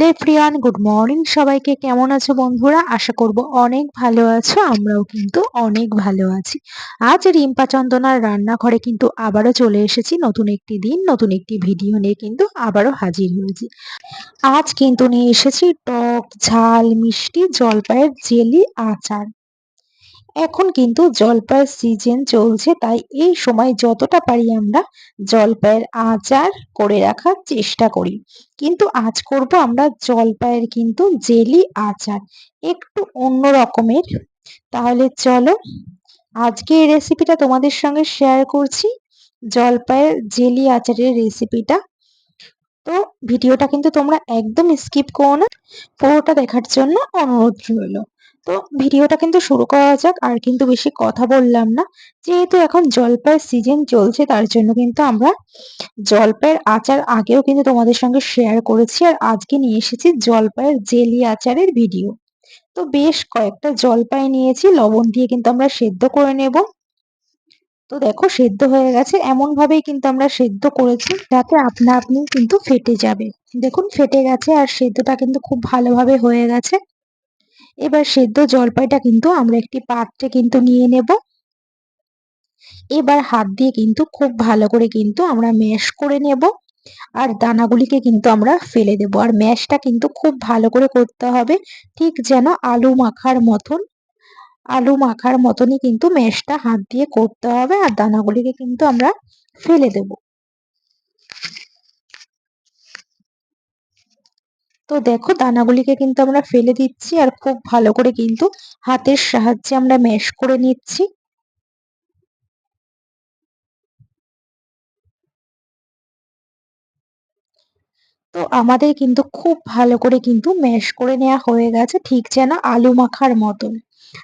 Hello Priyan, good morning. সবাইকে কেমন আছো বন্ধুরা? আশা করব অনেক ভালো আছো, আমরাও কিন্তু অনেক ভালো আছি। আজ রিম্পা চন্দনার রান্নাঘরে কিন্তু আবারও চলে এসেছি নতুন একটি দিন, নতুন একটি ভিডিও নিয়ে কিন্তু আবারও হাজির হয়েছি। আজ কিন্তু নিয়ে এসেছি টক, ঝাল, মিষ্টি, জলপাইয়ের জেলি, আচার। এখন কিন্তু জলপাইয়ের সিজন চলছে, তাই এই সময় যতটা পারি আমরা জলপাইয়ের আচার করে রাখার চেষ্টা করি। কিন্তু আজ করব আমরা জলপাইয়ের কিন্তু জেলি আচার, একটু অন্য রকমের। তাহলে চলো আজকে এই রেসিপিটা তোমাদের সঙ্গে শেয়ার করছি, জলপাইয়ের জেলি আচারের রেসিপিটা তো ভিডিওটা কিন্তু তোমরা একদম স্কিপ করো না, পুরোটা দেখার জন্য অনুরোধ রইল। তো ভিডিওটা কিন্তু শুরু করা যাক, আর কিন্তু বেশি কথা বললাম না। যেহেতু এখন জলপাইয়ের সিজন চলছে, তার জন্য কিন্তু আমরা জলপাইয়ের আচার আগেও কিন্তু তোমাদের সঙ্গে শেয়ার করেছি, আর আজকে নিয়ে এসেছি জলপাইয়ের জেলি আচারের ভিডিও তো বেশ কয়েকটা জলপাই নিয়েছি, লবণ দিয়ে কিন্তু আমরা সেদ্ধ করে নেব। তো দেখো, সেদ্ধ হয়ে গেছে। এমন ভাবেই কিন্তু আমরা সেদ্ধ করেছি, যাতে আপনা আপনি কিন্তু ফেটে যাবে। দেখুন, ফেটে গেছে, আর সেদ্ধটা কিন্তু খুব ভালোভাবে হয়ে গেছে। এবার সেদ্ধ জলপাইটা কিন্তু আমরা একটি পাত্রে কিন্তু নিয়ে নেব। এবার হাত দিয়ে কিন্তু খুব ভালো করে কিন্তু আমরা ম্যাশ করে নেব আর দানাগুলিকে কিন্তু আমরা ফেলে দেব। আর ম্যাশটা কিন্তু খুব ভালো করে করতে হবে, ঠিক যেন আলু মাখার মতন, আলু মাখার মতনই কিন্তু ম্যাশটা হাত দিয়ে করতে হবে আর দানাগুলিকে কিন্তু আমরা ফেলে দেব। তো দেখো দানাগুলিকে কিন্তু আমরা ফেলে দিচ্ছি আর খুব ভালো করে কিন্তু হাতের সাহায্যে আমরা ম্যাশ করে নিচ্ছি। তো আমাদের কিন্তু খুব ভালো করে কিন্তু ম্যাশ করে নেওয়া হয়ে গেছে ঠিক যেন আলু মাখার মতন।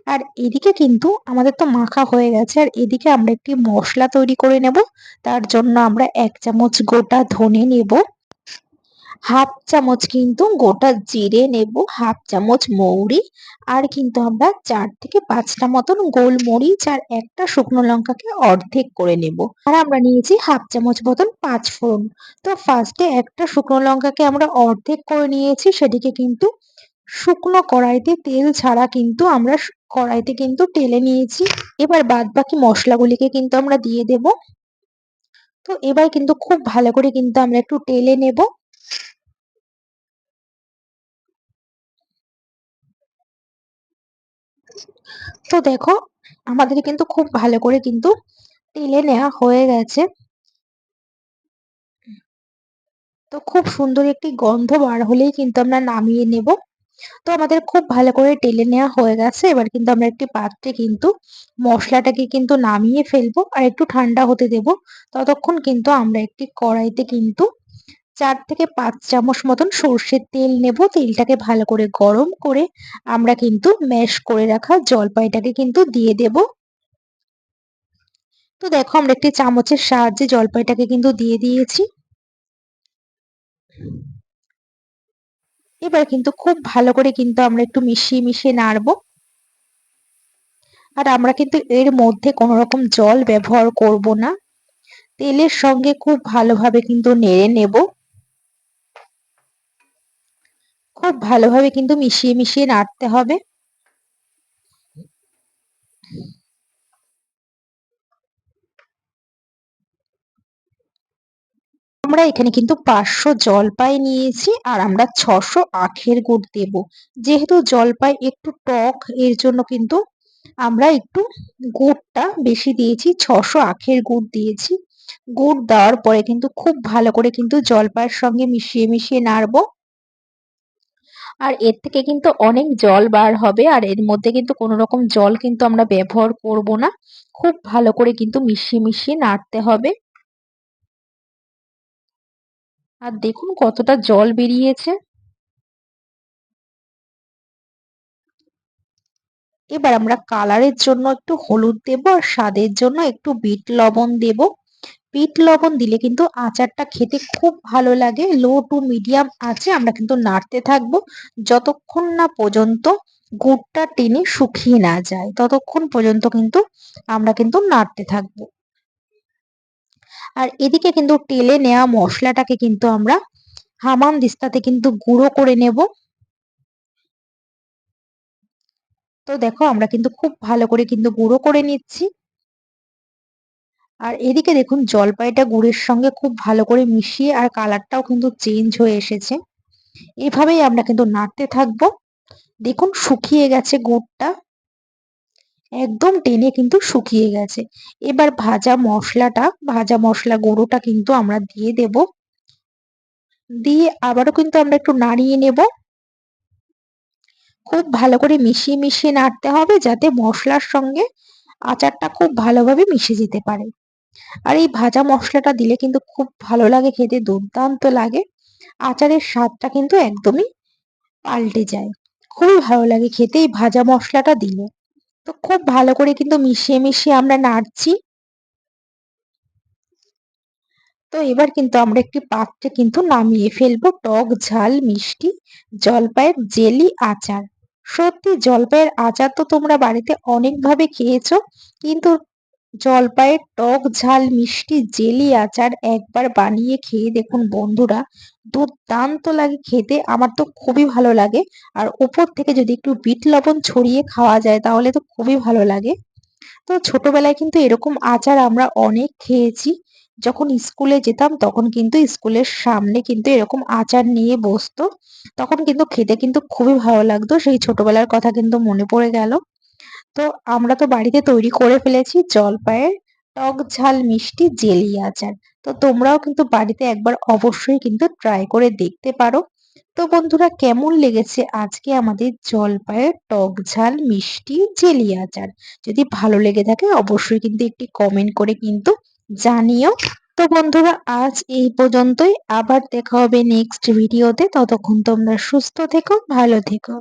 আর এদিকে কিন্তু আমাদের তো মাখা হয়ে গেছে আর এদিকে আমরা একটি মশলা তৈরি করে নেব। তার জন্য আমরা এক চামচ গোটা ধনে নেব। হাফ চামচ কিন্তু গোটা জিরে নেব, হাফ চামচ মৌরি, আর কিন্তু আমরা চার থেকে পাঁচটা মতন গোলমরিচ আর একটা শুকনো লঙ্কাকে অর্ধেক করে নেব। আর আমরা নিয়েছি হাফ চামচ মতন পাঁচ ফোড়ন। তো ফার্স্টে একটা শুকনো লঙ্কাকে আমরা অর্ধেক করে নিয়েছি, সেটিকে কিন্তু শুকনো কড়াইতে তেল ছাড়া কিন্তু আমরা কড়াইতে কিন্তু টেলে নিয়েছি। এবার বাদ বাকি মশলাগুলিকে কিন্তু আমরা দিয়ে দেব। তো এবার কিন্তু খুব ভালো করে কিন্তু আমরা একটু টেলে নেব। তো দেখো আমাদের কিন্তু খুব ভালো করে কিন্তু তেলে নেওয়া হয়ে গেছে। তো খুব সুন্দর একটি গন্ধ বার হলেই কিন্তু আমরা নামিয়ে নেব। তো আমাদের খুব ভালো করে টেলে নেওয়া হয়ে গেছে। এবার কিন্তু আমরা একটি পাত্রে কিন্তু মশলাটাকে কিন্তু নামিয়ে ফেলব। আর একটু ঠান্ডা হতে দেব। ততক্ষণ কিন্তু আমরা একটি কড়াইতে কিন্তু চার থেকে পাঁচ চামচ মতন সর্ষের তেল নেব। তেলটাকে ভালো করে গরম করে আমরা কিন্তু ম্যাশ করে রাখা জলপাইটাকে কিন্তু দিয়ে দেব। তো দেখো আমরা একটি চামচের সাহায্যে জলপাইটাকে কিন্তু দিয়ে দিয়েছি। এবার কিন্তু খুব ভালো করে কিন্তু আমরা একটু মিশিয়ে মিশিয়ে নাড়বো। আর আমরা কিন্তু এর মধ্যে কোনো রকম জল ব্যবহার করব না। তেলের সঙ্গে খুব ভালোভাবে কিন্তু নেড়ে নেব। খুব ভালোভাবে কিন্তু মিশিয়ে মিশিয়ে নাড়তে হবে। আমরা এখানে কিন্তু পাঁচশো জলপাই নিয়েছি আর আমরা ছশো আখের গুড় দেব। যেহেতু জলপাই একটু টক, এর জন্য কিন্তু আমরা একটু গুড়টা বেশি দিয়েছি, ছশো আখের গুড় দিয়েছি। গুড় দেওয়ার পরে কিন্তু খুব ভালো করে কিন্তু জলপাইয়ের সঙ্গে মিশিয়ে মিশিয়ে নাড়বো। আর এর থেকে কিন্তু অনেক জল বার হবে আর এর মধ্যে কিন্তু কোনো রকম জল কিন্তু আমরা ব্যবহার করব না। খুব ভালো করে কিন্তু মিশিয়ে মিশিয়ে নাড়তে হবে। আর দেখুন কতটা জল বেরিয়েছে। এবার আমরা কালারের জন্য একটু হলুদ দেব আর স্বাদের জন্য একটু বিট লবণ দেব। বিট লবণ দিলে কিন্তু আচারটা খেতে খুব ভালো লাগে। লো টু মিডিয়াম আছে, আমরা কিন্তু নাড়তে থাকব। যতক্ষণ না পর্যন্ত গুড়টা টেনে শুকিয়ে না যায়, ততক্ষণ পর্যন্ত কিন্তু আমরা কিন্তু নাড়তে থাকব। আর এদিকে কিন্তু টেলে নেওয়া মশলাটাকে কিন্তু আমরা হামান দিস্তাতে কিন্তু গুঁড়ো করে নেব। তো দেখো, আমরা কিন্তু খুব ভালো করে কিন্তু গুঁড়ো করে নিচ্ছি। আর এদিকে দেখুন, জলপাইটা গুড়ের সঙ্গে খুব ভালো করে মিশিয়ে আর কালারটাও কিন্তু চেঞ্জ হয়ে এসেছে। এভাবেই আমরা কিন্তু নাড়তে থাকব। দেখুন, শুকিয়ে গেছে গুড়টা। একদম টেনে কিন্তু শুকিয়ে গেছে। এবার ভাজা মশলাটা, ভাজা মশলা গুঁড়োটা কিন্তু আমরা দিয়ে দেব। দিয়ে আবারও কিন্তু আমরা একটু নাড়িয়ে নেব। খুব ভালো করে মিশিয়ে মিশিয়ে নাড়তে হবে যাতে মশলার সঙ্গে আচারটা খুব ভালোভাবে মিশে যেতে পারে। আর এই ভাজা মশলাটা দিলে কিন্তু খুব ভালো লাগে খেতে, দুর্দান্ত লাগে। আচারের স্বাদটা কিন্তু একদমই পাল্টে যায়। খুবই ভালো লাগে খেতে এই ভাজা মশলাটা দিলে। তো খুব ভালো করে কিন্তু মিশিয়ে মিশিয়ে আমরা নাড়ছি। তো এবার কিন্তু আমরা একটি পাত্রে কিন্তু নামিয়ে ফেলব টক, ঝাল, মিষ্টি, জলপাইয়ের জেলি আচার। সত্যি জলপাইয়ের আচার তো তোমরা বাড়িতে অনেকভাবে খেয়েছো, কিন্তু জলপাইয়ের টক ঝাল, মিষ্টি, জেলি আচার একবার বানিয়ে খেয়ে দেখুন বন্ধুরা। দুর্দান্ত লাগে খেতে, আমার তো খুবই ভালো লাগে। আর উপর থেকে যদি একটু বিট লবণ ছড়িয়ে খাওয়া যায় তাহলে তো খুবই ভালো লাগে। তো ছোটবেলায় কিন্তু এরকম আচার আমরা অনেক খেয়েছি। যখন স্কুলে যেতাম তখন কিন্তু স্কুলের সামনে কিন্তু এরকম আচার নিয়ে বসতো। তখন কিন্তু খেতে কিন্তু খুবই ভালো লাগতো। সেই ছোটবেলার কথা কিন্তু মনে পড়ে গেল। তো আমরা তো বাড়িতে তৈরি করে ফেলেছি জলপাইয়ের টক ঝাল মিষ্টি জেলি আচার। তো তোমরাও কিন্তু বাড়িতে একবার অবশ্যই কিন্তু ট্রাই করে দেখতে পারো। তো বন্ধুরা, কেমন লেগেছে আজকে আমাদের জলপাইয়ের টক ঝাল মিষ্টি জেলি আচার? যদি ভালো লেগে থাকে অবশ্যই কিন্তু একটি কমেন্ট করে কিন্তু জানিও। তো বন্ধুরা, আজ এই পর্যন্তই। আবার দেখা হবে নেক্সট ভিডিওতে ততক্ষণ তোমরা সুস্থ থেকো, ভালো থেকো।